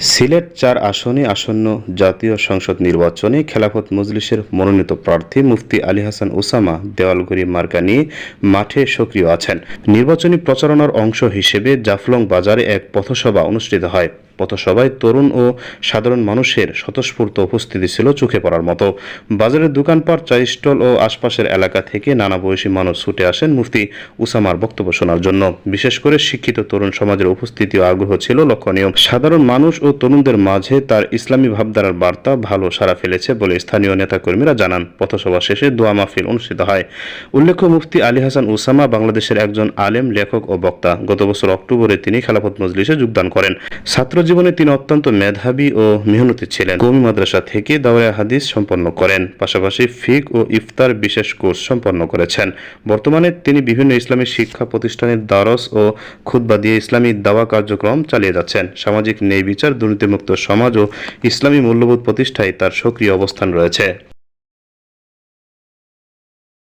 সিলেট চার আসনে আসন্ন জাতীয় সংসদ নির্বাচনে খেলাফত মজলিসের মনোনীত প্রার্থী মুফতি আলী হাসান ওসামা দেওয়ালগুড়ি মার্কা নিয়ে মাঠে সক্রিয় আছেন। নির্বাচনী প্রচারণার অংশ হিসেবে জাফলং বাজারে এক পথসভা অনুষ্ঠিত হয়। পথসভায় তরুণ ও সাধারণ মানুষের স্বতঃস্ফূর্ত উপস্থিতি ছিল চোখে পড়ার মতো। বাজারের দোকানপাট চা স্টল ও আশপাশের এলাকা থেকে নানা বয়সী মানুষ ছুটে আসেন মুফতি উসামার বক্তব্য শোনার জন্য। বিশেষ করে শিক্ষিত তরুণ সমাজের উপস্থিতি ও আগ্রহ ছিল লক্ষণীয়। সাধারণ মানুষ ও তরুণদের মাঝে তার ইসলামী ভাবধারার বার্তা ভালো সাড়া ফেলেছে বলে স্থানীয় নেতাকর্মীরা জানান। পথসভা শেষে দোয়া মাহফিল অনুষ্ঠিত হয়। উল্লেখ্য, মুফতি আলী হাসান উসামা বাংলাদেশের একজন আলেম, লেখক ও বক্তা। গত বছর অক্টোবরে তিনি খেলাফত মজলিসে যোগদান করেন। ছাত্র জীবনে তিনি অত্যন্ত মেধাবী ও মেহনতি ছিলেন। কৌমি মাদ্রাসা থেকে দাওয়া হাদিস সম্পন্ন করেন। পাশাপাশি ফিক ও ইফতার বিশেষ কোর্স সম্পন্ন করেছেন। বর্তমানে তিনি বিভিন্ন ইসলামী শিক্ষা প্রতিষ্ঠানের দ্বারস ও খুদ্া দিয়ে ইসলামী দাওয়া কার্যক্রম চালিয়ে যাচ্ছেন। সামাজিক ন্যায় বিচার দুর্নীতিমুক্ত সমাজ ও ইসলামী মূল্যবোধ প্রতিষ্ঠায় তার সক্রিয় অবস্থান রয়েছে।